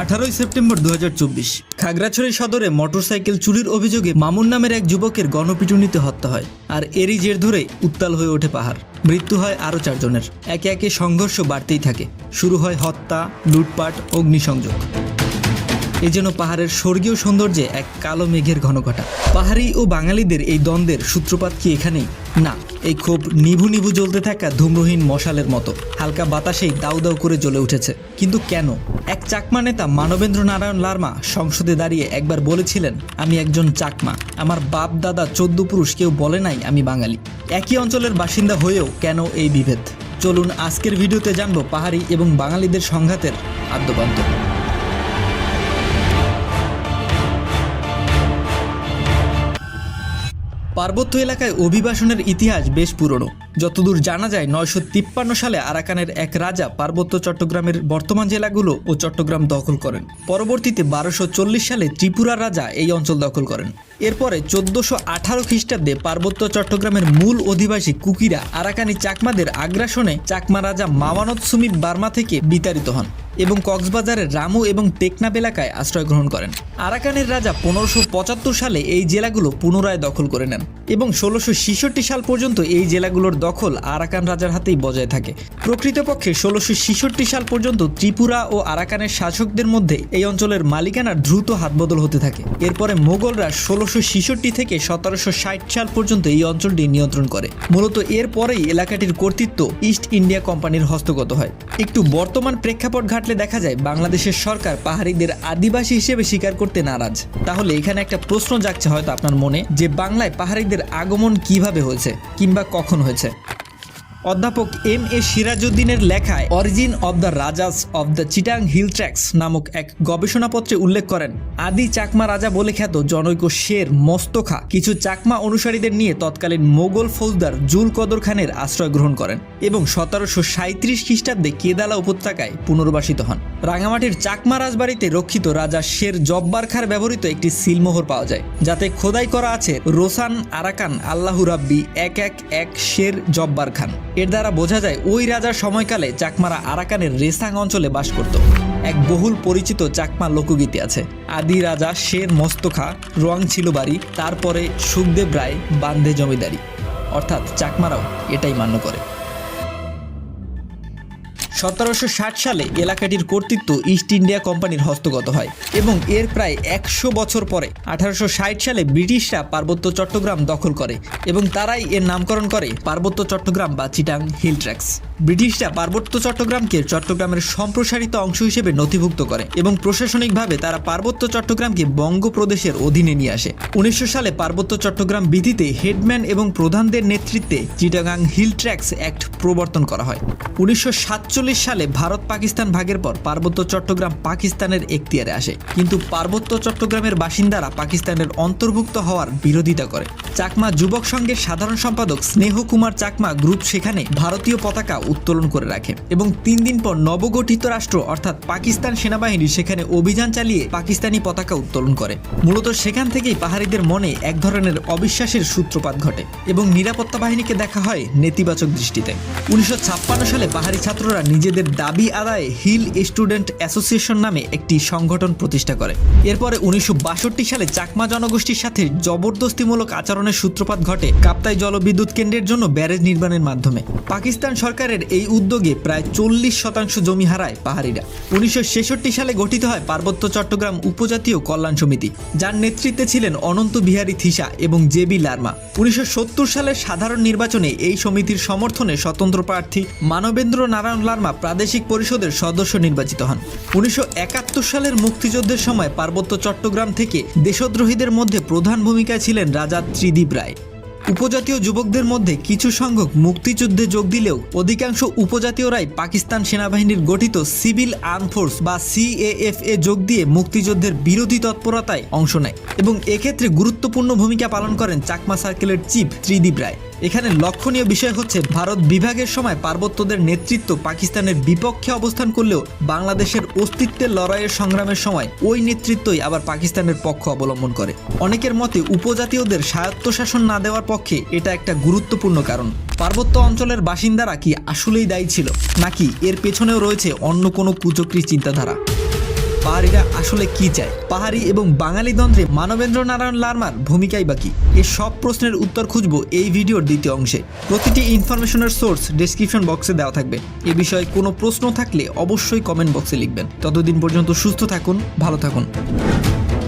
আঠারোই সেপ্টেম্বর দু খাগড়াছড়ি সদরে মোটরসাইকেল চুরির অভিযোগে মামুন নামের এক যুবকের গণপিটুনিতে হত্যা হয় আর এরই জের ধরে উত্তাল হয়ে ওঠে পাহাড়। মৃত্যু হয় আরও চারজনের। একে একে সংঘর্ষ বাড়তেই থাকে। শুরু হয় হত্যা, লুটপাট, অগ্নিসংযোগ। এ যেন পাহাড়ের স্বর্গীয় সৌন্দর্যে এক কালো মেঘের ঘনঘটা। পাহাড়ি ও বাঙালিদের এই দ্বন্দ্বের সূত্রপাত কি এখানেই? না, এই ক্ষোভ নিভু নিভু জ্বলতে থাকা ধূম্রহীন মশালের মতো। হালকা বাতাসেই দাউ দাউ করে জ্বলে উঠেছে। কিন্তু কেন? এক চাকমা নেতা মানবেন্দ্র নারায়ণ লার্মা সংসদে দাঁড়িয়ে একবার বলেছিলেন, আমি একজন চাকমা। আমার বাপ, দাদা, চোদ্দ পুরুষ, কেউ বলে নাই আমি বাঙালি। একই অঞ্চলের বাসিন্দা হয়েও কেন এই বিভেদ? চলুন আজকের ভিডিওতে জানব পাহাড়ি এবং বাঙালিদের সংঘাতের আদ্যপান্ত। পার্বত্য এলাকায় অভিবাসনের ইতিহাস বেশ পুরনো। যতদূর জানা যায়, নয়শো তিপ্পান্ন সালে আরাকানের এক রাজা পার্বত্য চট্টগ্রামের বর্তমান জেলাগুলো ও চট্টগ্রাম দখল করেন। পরবর্তীতে বারোশো সালে ত্রিপুরা রাজা এই অঞ্চল দখল করেন। এরপরে চোদ্দশো আঠারো খ্রিস্টাব্দে পার্বত্য চট্টগ্রামের মূল অধিবাসী কুকিরা আরাকানি চাকমাদের আগ্রাসনে চাকমা রাজা মামানত সুমিত বার্মা থেকে বিতাড়িত হন। এবং কক্সবাজারের রামু এবং টেকনাপ এলাকায় আশ্রয় গ্রহণ করেন। আরাকানের রাজা পনেরোশো পঁচাত্তর সালে এই জেলাগুলো পুনরায় দখল করে নেন এবং ষোলোশো সাল পর্যন্ত এই জেলাগুলোর দখল আরাকান রাজার হাতেই বজায় থাকে। প্রকৃতপক্ষে ষোলোশো সাল পর্যন্ত ত্রিপুরা ও আরাকানের শাসকদের মধ্যে এই অঞ্চলের মালিকানার দ্রুত হাতবদল হতে থাকে। এরপরে মোগলরা ষোলোশো ছেষট্টি থেকে সতেরোশো ষাট সাল পর্যন্ত এই অঞ্চলটি নিয়ন্ত্রণ করে। মূলত এরপরেই এলাকাটির কর্তৃত্ব ইস্ট ইন্ডিয়া কোম্পানির হস্তগত হয়। একটু বর্তমান প্রেক্ষাপট ঘাটলে দেখা যায় বাংলাদেশের সরকার পাহাড়িদের আদিবাসী হিসেবে স্বীকার করতে নারাজ। তাহলে এখানে একটা প্রশ্ন জাগছে হয়তো আপনার মনে, যে বাংলায় পাহাড়িদের আগমন কীভাবে হয়েছে কিংবা কখন হয়েছে? অধ্যাপক এম এ সিরাজউদ্দিনের লেখায় origin of the Rajas of the Chittagong Hill Tracts নামক এক গবেষণাপত্রে উল্লেখ করেন। আদি চাকমা রাজা বলে খ্যাত জনৈক শের মস্তখা কিছু চাকমা অনুসারীদের নিয়ে তৎকালীন মোগল ফৌজদার জুল কদর খানের আশ্রয় গ্রহণ করেন এবং সতেরোশো সাঁত্রিশ খ্রিস্টাব্দে কেদালা উপত্যকায় পুনর্বাসিত হন। রাঙামাটির চাকমা রাজবাড়িতে রক্ষিত রাজা শের জব্বার খার ব্যবহৃত একটি সিলমোহর পাওয়া যায়, যাতে খোদাই করা আছে রোসান আরাকান, আল্লাহু রাব্বি, এক এক এক শের জব্বার খান এর দ্বারা বোঝা যায় ওই রাজার সময়কালে চাকমারা আরাকানের রেসাং অঞ্চলে বাস করত। এক বহুল পরিচিত চাকমা লোকগীতি আছে। আদি রাজা শের মস্তখা, রোয়াং ছিল বাড়ি তারপরে সুখদেব রায় বান্ধে জমিদারি। অর্থাৎ চাকমারাও এটাই মান্য করে। সতেরোশো ষাট সালে এলাকাটির কর্তৃত্ব ইস্ট ইন্ডিয়া কোম্পানির হস্তগত হয় এবং এর প্রায় একশো বছর পরে আঠারোশো ষাট সালে ব্রিটিশরা পার্বত্য চট্টগ্রাম দখল করে এবং তারাই এর নামকরণ করে পার্বত্য চট্টগ্রাম বা চিটাং হিল ট্র্যাক্স। ব্রিটিশরা পার্বত্য চট্টগ্রামকে চট্টগ্রামের সম্প্রসারিত অংশ হিসেবে নথিভুক্ত করে এবং প্রশাসনিকভাবে তারা পার্বত্য চট্টগ্রামকে বঙ্গপ্রদেশের অধীনে নিয়ে আসে। উনিশশো সালে পার্বত্য চট্টগ্রাম বিধিতে হেডম্যান এবং প্রধানদের নেতৃত্বে চিটাগাং হিল ট্র্যাক্স অ্যাক্ট প্রবর্তন করা হয়। উনিশশো সাতচল্লিশ সালে ভারত পাকিস্তান ভাগের পর পার্বত্য চট্টগ্রাম পাকিস্তানের এখতিয়ারে আসে। কিন্তু পার্বত্য চট্টগ্রামের বাসিন্দারা পাকিস্তানের অন্তর্ভুক্ত হওয়ার বিরোধিতা করে। চাকমা যুবক সংঘের সাধারণ সম্পাদক স্নেহ কুমার চাকমা গ্রুপ সেখানে ভারতীয় পতাকা উত্তোলন করে রাখে এবং তিন দিন পর নবগঠিত রাষ্ট্র, অর্থাৎ পাকিস্তান সেনাবাহিনী, সেখানে অভিযান চালিয়ে পাকিস্তানি পতাকা উত্তোলন করে। মূলত সেখান থেকেই পাহাড়িদের মনে এক ধরনের অবিশ্বাসের সূত্রপাত ঘটে এবং নিরাপত্তা বাহিনীকে দেখা হয় নেতিবাচক দৃষ্টিতে। উনিশশো ছাপ্পান্ন সালে পাহাড়ি ছাত্ররা নিজেদের দাবি আদায়ে হিল স্টুডেন্ট অ্যাসোসিয়েশন নামে একটি সংগঠন প্রতিষ্ঠা করে। এরপরে উনিশশো বাষট্টি সালে চাকমা জনগোষ্ঠীর সাথে জবরদস্তিমূলক আচরণের সূত্রপাত ঘটে কাপ্তাই জলবিদ্যুৎ কেন্দ্রের জন্য ব্যারেজ নির্মাণের মাধ্যমে। পাকিস্তান সরকারের এই উদ্যোগে প্রায় চল্লিশ শতাংশ জমি হারায় পাহাড়িরা। উনিশশো সালে গঠিত হয় পার্বত্য চট্টগ্রাম উপজাতীয় কল্যাণ সমিতি, যার নেতৃত্বে ছিলেন অনন্ত বিহারী থিসা এবং জে বি লার্মা। উনিশশো সালের সাধারণ নির্বাচনে এই সমিতির সমর্থনে স্বতন্ত্র প্রার্থী মানবেন্দ্র নারায়ণ লার্মা প্রাদেশিক পরিষদের সদস্য নির্বাচিত হন। উনিশশো একাত্তর সালের মুক্তিযুদ্ধের সময় পার্বত্য চট্টগ্রাম থেকে দেশদ্রোহীদের মধ্যে প্রধান ভূমিকায় ছিলেন রাজা ত্রিদীপ রায়। উপজাতীয় যুবকদের মধ্যে কিছু সংখ্যক মুক্তিযুদ্ধে যোগ দিলেও অধিকাংশ উপজাতীয়রাই পাকিস্তান সেনাবাহিনীর গঠিত সিভিল আর্ম ফোর্স বা সিএএফ এ যোগ দিয়ে মুক্তিযুদ্ধের বিরোধী তৎপরতায় অংশ নেয় এবং এক্ষেত্রে গুরুত্বপূর্ণ ভূমিকা পালন করেন চাকমা সার্কেলের চিফ ত্রিদীপ রায়। এখানে লক্ষণীয় বিষয় হচ্ছে ভারত বিভাগের সময় পার্বত্যদের নেতৃত্ব পাকিস্তানের বিপক্ষে অবস্থান করলেও বাংলাদেশের অস্তিত্বের লড়াইয়ের সংগ্রামের সময় ওই নেতৃত্বই আবার পাকিস্তানের পক্ষ অবলম্বন করে। অনেকের মতে উপজাতীয়দের স্বায়ত্তশাসন না দেওয়ার পক্ষে এটা একটা গুরুত্বপূর্ণ কারণ। পার্বত্য অঞ্চলের বাসিন্দারা কি আসলেই দায়ী ছিল? নাকি এর পেছনেও রয়েছে অন্য কোনো কুচক্রী চিন্তাধারা? পাহাড়িরা আসলে কি চায়? পাহাড়ি এবং বাঙালি দ্বন্দ্বে মানবেন্দ্র নারায়ণ লার্মার ভূমিকাই বাকি এ সব প্রশ্নের উত্তর খুঁজব এই ভিডিওর দ্বিতীয় অংশে। প্রতিটি ইনফরমেশনের সোর্স ডিসক্রিপশন বক্সে দেওয়া থাকবে। এ বিষয়ে কোনো প্রশ্ন থাকলে অবশ্যই কমেন্ট বক্সে লিখবেন। ততদিন পর্যন্ত সুস্থ থাকুন, ভালো থাকুন।